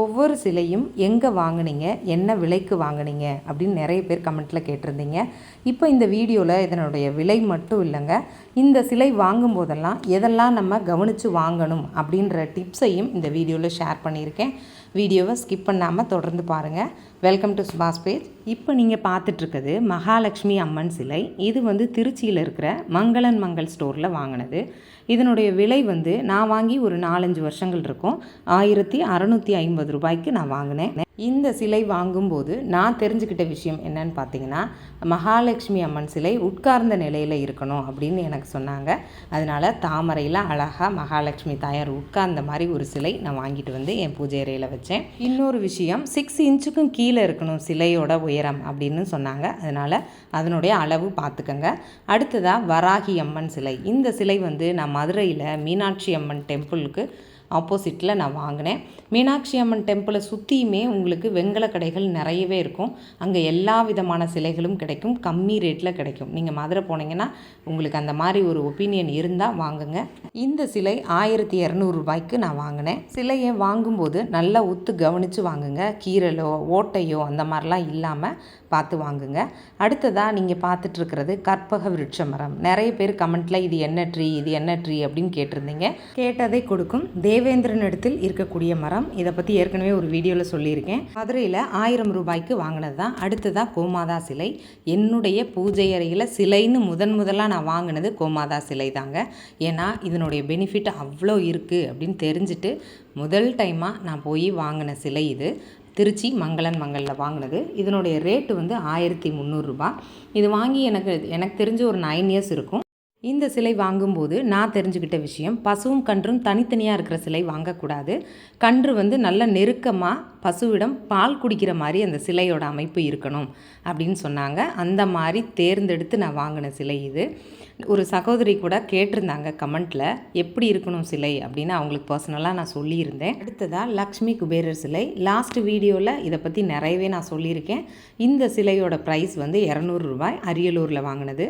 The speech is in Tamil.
ஒவ்வொரு சிலையும் எங்கே வாங்குனீங்க? என்ன விலைக்கு வாங்குனீங்க? அப்படின்னு நிறைய பேர் கமெண்ட்டில் கேட்டிருந்தீங்க. இப்போ இந்த வீடியோவில் இதனுடைய விலை மட்டும் இல்லைங்க. இந்த சிலை வாங்கும் போதெல்லாம் எதெல்லாம் நம்ம கவனித்து வாங்கணும் அப்படின்ற டிப்ஸையும் இந்த வீடியோவில் ஷேர் பண்ணியிருக்கேன். வீடியோவை ஸ்கிப் பண்ணாமல் தொடர்ந்து பாருங்கள் வெல்கம் டு சுபாஷ் பேஜ் இப்போ நீங்கள் பார்த்துட்ருக்குது மகாலட்சுமி அம்மன் சிலை. இது வந்து திருச்சியில் இருக்கிற மங்களன் மங்கள் ஸ்டோரில் வாங்கினது. இதனுடைய விலை வந்து நான் வாங்கி ஒரு நாலஞ்சு வருஷங்கள் இருக்கும். ஆயிரத்தி அறநூற்றி ஐம்பது ரூபாய்க்கு நான் வாங்கினேன். இந்த சிலை வாங்கும்போது நான் தெரிஞ்சுக்கிட்ட விஷயம் என்னன்னு பார்த்தீங்கன்னா மகாலட்சுமி அம்மன் சிலை உட்கார்ந்த நிலையில் இருக்கணும் அப்படின்னு எனக்கு சொன்னாங்க. அதனால் தாமரையில் அழகாக மகாலட்சுமி தாயார் உட்கார்ந்த மாதிரி ஒரு சிலை நான் வாங்கிட்டு வந்து என் பூஜை அறையில் வச்சேன். இன்னொரு விஷயம் சிக்ஸ் இன்ச்சுக்கும் கீழே இருக்கணும் சிலையோட உயரம் அப்படின்னு சொன்னாங்க. அதனால் அதனுடைய அளவு பார்த்துக்கங்க. அடுத்ததாக வராகி அம்மன் சிலை. இந்த சிலை வந்து நான் மதுரையில் மீனாட்சி அம்மன் டெம்பிளுக்கு ஆப்போசிட்டில் நான் வாங்கினேன். மீனாட்சி அம்மன் டெம்பிளை சுற்றியுமே உங்களுக்கு வெங்கல கடைகள் நிறையவே இருக்கும். அங்கே எல்லா விதமான சிலைகளும் கிடைக்கும். கம்மி ரேட்டில் கிடைக்கும். நீங்கள் மதுரை போனீங்கன்னா உங்களுக்கு அந்த மாதிரி ஒரு ஒப்பீனியன் இருந்தால் வாங்குங்க. இந்த சிலை ஆயிரத்தி இரநூறுபாய்க்கு நான் வாங்கினேன். சிலையை வாங்கும்போது நல்லா உத்து கவனித்து வாங்குங்க. கீரலோ ஓட்டையோ அந்த மாதிரிலாம் இல்லாமல் பார்த்து வாங்குங்க. அடுத்ததாக நீங்கள் பார்த்துட்ருக்கிறது கற்பக விருட்ச மரம் நிறைய பேர் கமெண்ட்டில் இது என்ன ட்ரீ இது என்ன ட்ரீ அப்படின்னு கேட்டிருந்தீங்க. கேட்டதை கொடுக்கும். தேவேந்திரன் இடத்தில் இருக்கக்கூடிய மரம். இதை பற்றி ஏற்கனவே ஒரு வீடியோவில் சொல்லியிருக்கேன். மதுரையில் ஆயிரம் ரூபாய்க்கு வாங்கினது தான் அடுத்ததாக கோமாதா சிலை. என்னுடைய பூஜை அறையில் சிலைன்னு முதன் முதலாக நான் வாங்கினது கோமாதா சிலை தாங்க ஏன்னா இதனுடைய பெனிஃபிட் அவ்வளோ இருக்குது அப்படின்னு தெரிஞ்சுட்டு முதல் டைமாக நான் போய் வாங்கின சிலை இது. திருச்சி மங்களன் மங்களில் வாங்கினது. இதனுடைய ரேட்டு வந்து ஆயிரத்தி முந்நூறுரூபா இது வாங்கி எனக்கு எனக்கு தெரிஞ்சு ஒரு நைன் இயர்ஸ் இருக்கும். இந்த சிலை வாங்கும்போது நான் தெரிஞ்சுக்கிட்ட விஷயம் பசுவும் கன்றும் தனித்தனியாக இருக்கிற சிலை வாங்கக்கூடாது. கன்று வந்து நல்ல நெருக்கமாக பசுவிடம் பால் குடிக்கிற மாதிரி அந்த சிலையோட அமைப்பு இருக்கணும் அப்படின்னு சொன்னாங்க. அந்த மாதிரி தேர்ந்தெடுத்து நான் வாங்கின சிலை இது. ஒரு சகோதரி கூட கேட்டிருந்தாங்க கமெண்ட்டில் எப்படி இருக்கணும் சிலை? அப்படின்னு அவங்களுக்கு பர்சனலாக நான் சொல்லியிருந்தேன். அடுத்ததாக லக்ஷ்மி குபேரர் சிலை. லாஸ்ட் வீடியோவில் இதை பற்றி நிறையவே நான் சொல்லியிருக்கேன். இந்த சிலையோட ப்ரைஸ் வந்து இரநூறு ரூபாய் அரியலூரில் வாங்கினது.